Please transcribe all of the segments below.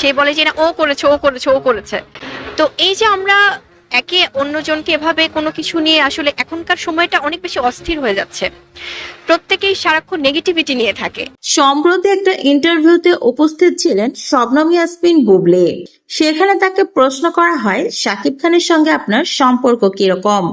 সে বলে যে না, ও করেছে ও করেছে ও করেছে। তো এই যে আমরা একে অন্যজনকে এভাবে কোনো কিছু নিয়ে আসলে এখনকার সময়টা অনেক বেশি অস্থির হয়ে যাচ্ছে। প্রত্যেকেই সারাক্ষণ নেগেটিভিটি নিয়ে থাকে। সম্প্রতি একটা ইন্টারভিউতে উপস্থিত ছিলেন শবনম ইয়াসমিন বুবলে। সেখানে তাকে প্রশ্ন করা হয়, শাকিব খানের সঙ্গে আপনার সম্পর্ক কীরকম?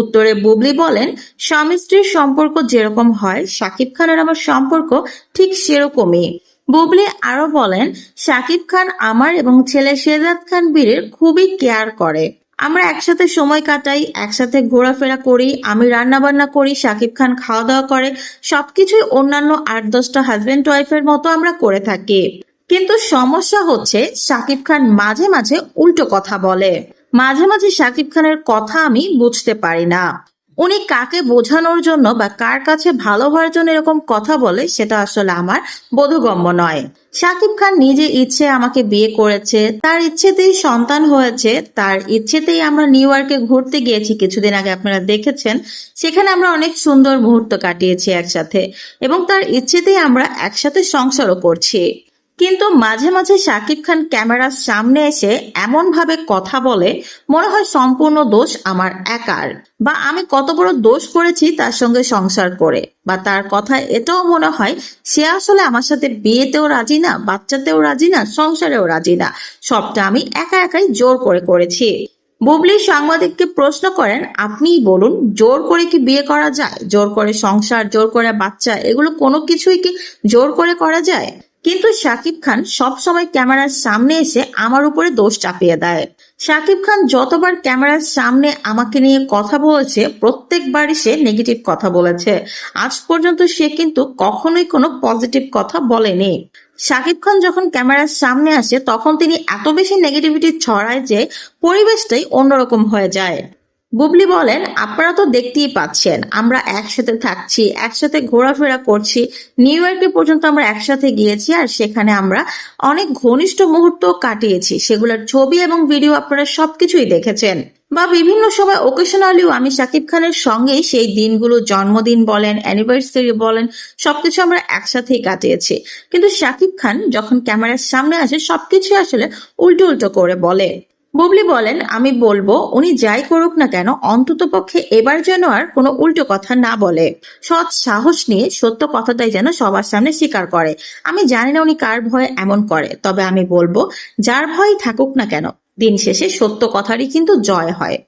উত্তরে বুবলি বলেন স্বামী স্ত্রীর সম্পর্ক যেরকম হয়, শাকিব খানের আমার সম্পর্ক ঠিক সেরকমই। বুবলি আরও বলেন, শাকিব খান আমার এবং ছেলে শেজাদ খান বীরের খুবই কেয়ার করে। আমরা একসাথে সময় কাটাই, একসাথে ঘোরাফেরা করি, আমি রান্না বান্না করি, শাকিব খান খাওয়া দাওয়া করে, সবকিছুই অন্যান্য আট দশটা হাজবেন্ড ওয়াইফের মতো আমরা করে থাকি। কিন্তু সমস্যা হচ্ছে, শাকিব খান মাঝে মাঝে উল্টো কথা বলে। মাঝে মাঝে শাকিব খানের কথা আমি বুঝতে পারি না। উনি কাকে বোঝানোর জন্য বা কার কাছে ভালো হওয়ার জন্য এরকম কথা বলে সেটা আসলে আমার বোধগম্য নয়। শাকিব খান নিজে ইচ্ছে আমাকে বিয়ে করেছে, তার ইচ্ছেতেই সন্তান হয়েছে, তার ইচ্ছেতেই আমরা নিউ ইয়র্কে ঘুরতে গিয়েছি কিছুদিন আগে আপনারা দেখেছেন, সেখানে আমরা অনেক সুন্দর মুহূর্ত কাটিয়েছি একসাথে এবং তার ইচ্ছেতেই আমরা একসাথে সংসারও করছি। কিন্তু মাঝে মাঝে শাকিব খান ক্যামেরার সামনে এসে এমন ভাবে কথা বলে, মনে হয় সম্পূর্ণ দোষ আমার একার। বা আমি কত বড় দোষ করেছি তার সঙ্গে সংসার করে। বা তার কথা এটাও মনে হয়, সে আসলে আমার সাথে বিয়েতেও রাজি না, বাচ্চাতেও রাজি না, সংসারেও রাজি না। সবটা আমি একা একাই জোর করে করেছি। বুবলি সাংবাদিককে প্রশ্ন করেন, আপনিই বলুন, জোর করে কি বিয়ে করা যায়? জোর করে সংসার, জোর করে বাচ্চা, এগুলো কোনো কিছুই কি জোর করে করা যায়? কিন্তু শাকিব খান সব সময় ক্যামেরার সামনে এসে আমার উপরে দোষ চাপিয়ে দেয়। শাকিব খান যতবার ক্যামেরার সামনে আমাকে নিয়ে কথা বলেছে, প্রত্যেকবারই সে নেগেটিভ কথা বলেছে। আজ পর্যন্ত সে কিন্তু কখনোই কোনো পজিটিভ কথা বলেনি। শাকিব খান যখন ক্যামেরার সামনে আসে, তখন তিনি এত বেশি নেগেটিভিটি ছড়ায় যে পরিবেশটাই অন্যরকম হয়ে যায়। বুবলি বলেন, আপনারা তো দেখতেই পাচ্ছেন, আমরা একসাথে থাকছি, একসাথে ঘোরাফেরা করছি। নিউ ইয়র্কে পর্যন্ত আমরা একসাথে গিয়েছি আর সেখানে আমরা অনেক ঘনিষ্ঠ মুহূর্ত কাটিয়েছি। সেগুলোর ছবি এবং ভিডিও আপনারা সবকিছুই দেখেছেন। বা বিভিন্ন সময় ওকেশনালিও আমি শাকিব খানের সঙ্গেই সেই দিনগুলো, জন্মদিন বলেন অ্যানিভার্সারি বলেন, সবকিছু আমরা একসাথেই কাটিয়েছি। কিন্তু শাকিব খান যখন ক্যামেরার সামনে আসে সবকিছু আসলে উল্টো উল্টো করে বলে। বুবলি বলেন, আমি বলব, উনি যাই করুক না কেন অন্তত পক্ষে এবার যেন আর কোনো উল্টো কথা না বলে। সৎ সাহস নিয়ে সত্য কথাটাই যেন সবার সামনে স্বীকার করে। আমি জানি না উনি কার ভয়ে এমন করে, তবে আমি বলব, যার ভয় থাকুক না কেন, দিন শেষে সত্য কথারই কিন্তু জয় হয়।